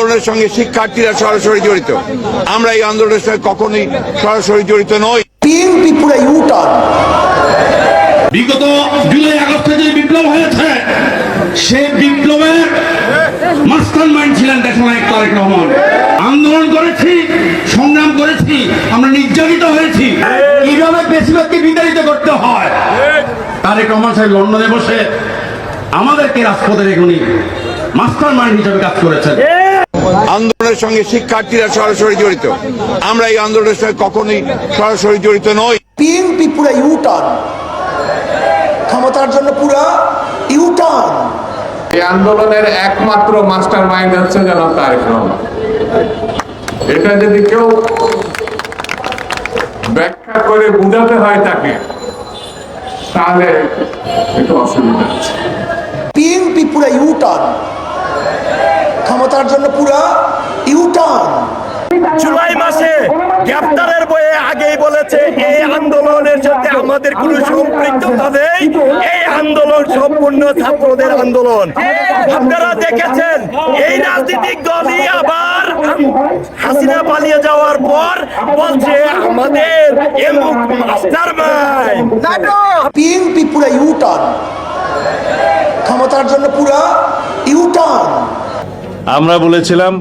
আন্দোলনের সঙ্গে শিক্ষার্থীরা সরাসরি জড়িত। আমরা এই আন্দোলনের সঙ্গে কখনোই সরাসরি জড়িত নই। বিএনপি পুরো ইউটার্ন বিগত জুলাই আগস্টে যে বিপ্লব হয়েছে সেই বিপ্লবের মাস্টার মাইন্ড ছিলেন দেশনায়ক তারেক রহমান। আন্দোলন করেছি সংগ্রাম করেছি আমরা নির্যাতিত হয়েছি। কীভাবে বেশিরভাগকে বিতাড়িত করতে হয়। তারেক রহমান সাহেব লন্ডনে বসে আমাদেরকে রাজপথে রেখে মাস্টার মাইন্ড হিসেবে কাজ করেছেন। আন্দোলনের সঙ্গে শিক্ষার্থীরা সরাসরি জড়িত। আমরা এই আন্দোলনের সঙ্গে কখনোই সরাসরি জড়িত নই। বিএনপি পুরো ইউটার্ন ক্ষমতার জন্য পুরো ইউটার্ন এই আন্দোলনের একমাত্র মাস্টার মাইন্ড হচ্ছে যেন তারেক রহমান এটা যদি কেউ ব্যাখ্যা করে বোঝাতে হয় তাকে তাহলে একটু অসুবিধা আছে বিএনপি পুরো ইউটার্ন ক্ষমতার জন্য পুরো ইউটার্ন জুলাই মাসে গ্রেপ্তারের বইয়ে আগেই বলেছে এই আন্দোলনের সাথে আমাদের কোনো সম্পৃক্ততা নেই এই আন্দোলন সম্পূর্ণ ছাত্রদের আন্দোলন। আপনারা দেখেছেন এই রাজনৈতিক দলই আবার হাসিনা পালিয়ে যাওয়ার পর বলছে আমাদের মাস্টার মাইন্ড। বিএনপি পুরো ইউটার্ন ক্ষমতার জন্য পুরো ইউটার্ন আমরা বলেছিলাম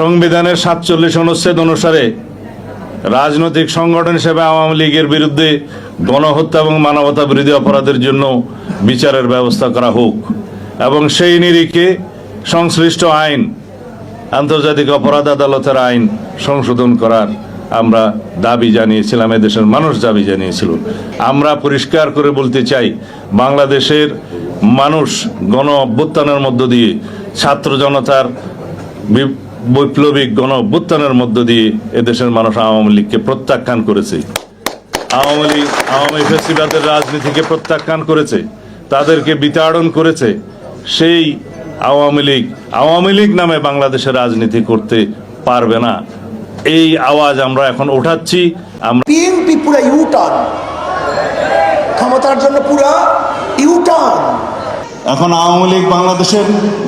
সংবিধানের সাতচল্লিশ অনুচ্ছেদ অনুসারে রাজনৈতিক সংগঠন হিসেবে আওয়ামী লীগের বিরুদ্ধে গণহত্যা এবং মানবতা বিরোধী অপরাধের জন্য বিচারের ব্যবস্থা করা হোক। এবং সেই নিরিখে সংশ্লিষ্ট আইন, আন্তর্জাতিক অপরাধ আদালতের আইন সংশোধন করার আমরা দাবি জানিয়েছিলাম, এদেশের মানুষ দাবি জানিয়েছিল। আমরা পরিষ্কার করে বলতে চাই, বাংলাদেশের মানুষ গণ অভ্যুত্থানের মধ্য দিয়ে, ছাত্র জনতার বৈপ্লবিক গণ অভ্যুত্থানের মধ্য দিয়ে এদেশের মানুষ আওয়ামী লীগকে প্রত্যাখ্যান করেছে। আওয়ামী লীগ, আওয়ামী ফেসিবাদের রাজনীতিকে প্রত্যাখ্যান করেছে, তাদেরকে বিতাড়ন করেছে, সেই আওয়ামী লীগ আওয়ামী লীগ নামে বাংলাদেশের রাজনীতি করতে পারবে না। এই আওয়াজ আমরা এখন উঠাচ্ছি আমরা বিএনপি পুরো ইউটার্ন ক্ষমতার জন্য পুরো ইউটার্ন এখন আওয়ামী লীগ বাংলাদেশের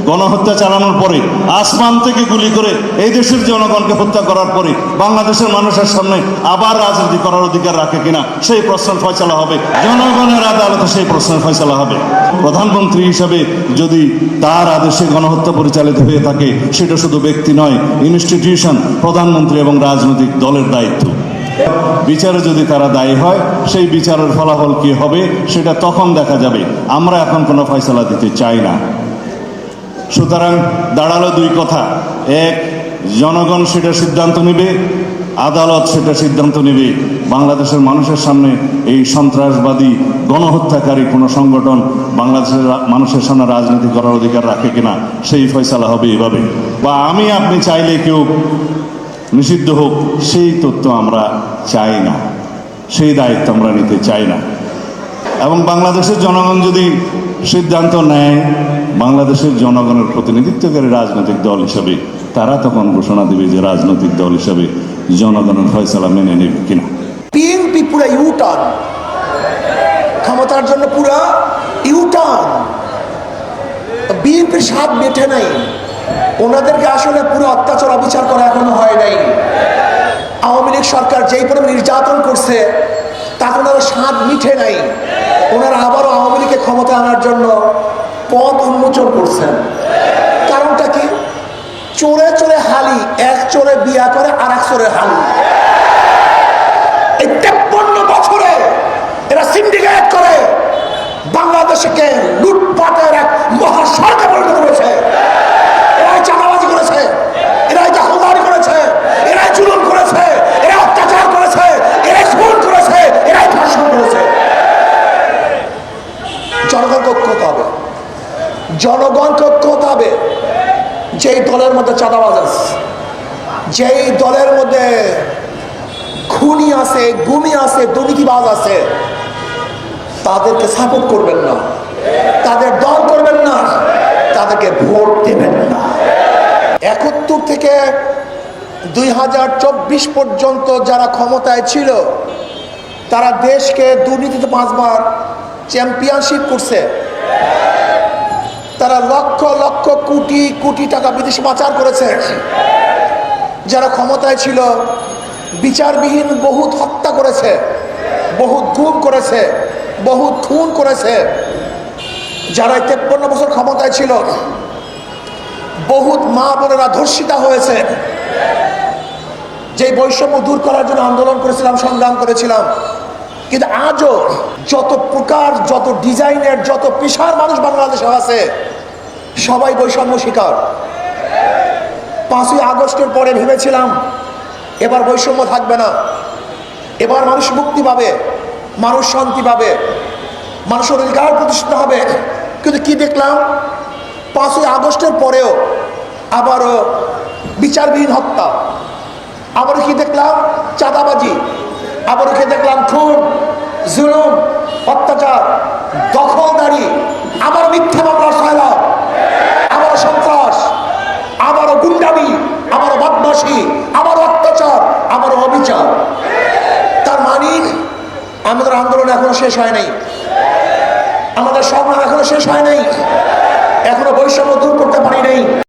গণহত্যা চালানোর পরে, আসমান থেকে গুলি করে এই দেশের জনগণকে হত্যা করার পরে, বাংলাদেশের মানুষের সামনে আবার রাজনীতি করার অধিকার রাখে কিনা, সেই প্রশ্নের ফয়সলা হবে। জনগণের আদালতে সেই প্রশ্নের ফয়সলা হবে। প্রধানমন্ত্রী হিসাবে যদি তার আদেশে গণহত্যা পরিচালিত হয়ে থাকে, সেটা শুধু ব্যক্তি নয় ইনস্টিটিউশন প্রধানমন্ত্রী এবং রাজনৈতিক দলের দায়িত্ব। বিচারে যদি তারা দায়ী হয়, সেই বিচারের ফলাফল কি হবে সেটা তখন দেখা যাবে। আমরা এখন কোনো ফয়সলা দিতে চাই না। সুতরাং দাঁড়াল দুই কথা। এক, জনগণ সেটা সিদ্ধান্ত নেবে, আদালত সেটা সিদ্ধান্ত নেবে। বাংলাদেশের মানুষের সামনে এই সন্ত্রাসবাদী, গণহত্যাকারী কোনো সংগঠন বাংলাদেশের মানুষের সামনে রাজনীতি করার অধিকার রাখে কিনা, সেই ফয়সালা হবে এভাবে। বা আমি, আপনি চাইলে কেউ নিষিদ্ধ হোক, সেই তথ্য আমরা চাই না। সেই দায়িত্ব আমরা নিতে চাই না। এবং বাংলাদেশের জনগণ যদি সিদ্ধান্ত নেয়, বাংলাদেশের জনগণের প্রতিনিধিত্বকারী রাজনৈতিক দল হিসাবে, তারা তখন ঘোষণা দিবে যে রাজনৈতিক দল হিসাবে জনগণের ফয়সলা মেনে নেবে কিনা। বিএনপি পুরো ইউটার্ন। ক্ষমতার জন্য পুরো ইউটার্ন। বিএনপির স্বাদ মেটে নাই। ওনাদেরকে আসলে পুরো অত্যাচার, অবিচার করা এখনও হয় নাই। আওয়ামী লীগ সরকার যেই পরিমাণ নির্যাতন করছে, তাতে ওনারা স্বাদ মিঠে নাই। ওনারা আবারও আওয়ামী লীগকে ক্ষমতা আনার জন্য পথ উন্মোচন করছেন। কারণটা কি? চোরে চোরে হালি, এক চোরে বিয়া করে আর এক চোরে হালি। এই তেপ্পন্ন বছরে এরা সিন্ডিকেট করে বাংলাদেশকে লুটপাটের এক মহাসড়কে পরিণত করেছে এরাই চাঁদাবাজি করেছে এরাই দখলদারি করেছে এরাই জুলুম করেছে এরা অত্যাচার করেছে এরাই খুন করেছে এরাই ধর্ষণ করেছে জনগণকে ঐক্য হতে হবে জনগণকে হবে যেই দলের মধ্যে চাঁদাবাজ আছে, যেই দলের মধ্যে খুনি আছে, গুমি আছে, দুর্নীতিবাজ আছে, তাদেরকে সাপোর্ট করবেন না। তাদের দল করবেন না। তাদেরকে ভোট দেবেন না। একাত্তর থেকে দুই হাজার চব্বিশ পর্যন্ত যারা ক্ষমতায় ছিল, তারা দেশকে দুর্নীতিতে পাঁচবার চ্যাম্পিয়নশিপ করছে। তারা লক্ষ লক্ষ কোটি কোটি টাকা বিদেশে পাচার করেছে। যারা ক্ষমতায় ছিল, বিচারবিহীন বহুত হত্যা করেছে, বহুত গুম করেছে, বহুত খুন করেছে। যারা তেপ্পন্ন বছর ক্ষমতায় ছিল, বহুত মা বোনেরা ধর্ষিতা হয়েছে। যে বৈষম্য দূর করার জন্য আন্দোলন করেছিলাম, সংগ্রাম করেছিলাম। কিন্তু আজও যত প্রকার, যত ডিজাইনের, যত পেশার মানুষ বাংলাদেশে আছে সবাই বৈষম্য শিকার। পাঁচই আগস্টের পরে ভেবেছিলাম, এবার বৈষম্য থাকবে না। এবার মানুষ মুক্তি পাবে, মানুষ শান্তি পাবে, মানুষের অধিকার প্রতিষ্ঠিত হবে। কিন্তু কি দেখলাম? পাঁচই আগস্টের পরেও আবারও বিচারবিহীন হত্যা। আবারও কি দেখলাম? চাঁদাবাজি। আবারও কি দেখলাম? খুন, জুলুম, অত্যাচার, দখলদারি আবার মিথ্যা মামলার সয়লাভ আবারও আমার অত্যাচার, আমার অবিচার। তার মানি আমাদের আন্দোলন এখনও শেষ হয় নাই। আমাদের সংগ্রাম এখনও শেষ হয় নাই। এখনও বৈষম্য দূর করতে পারি নাই।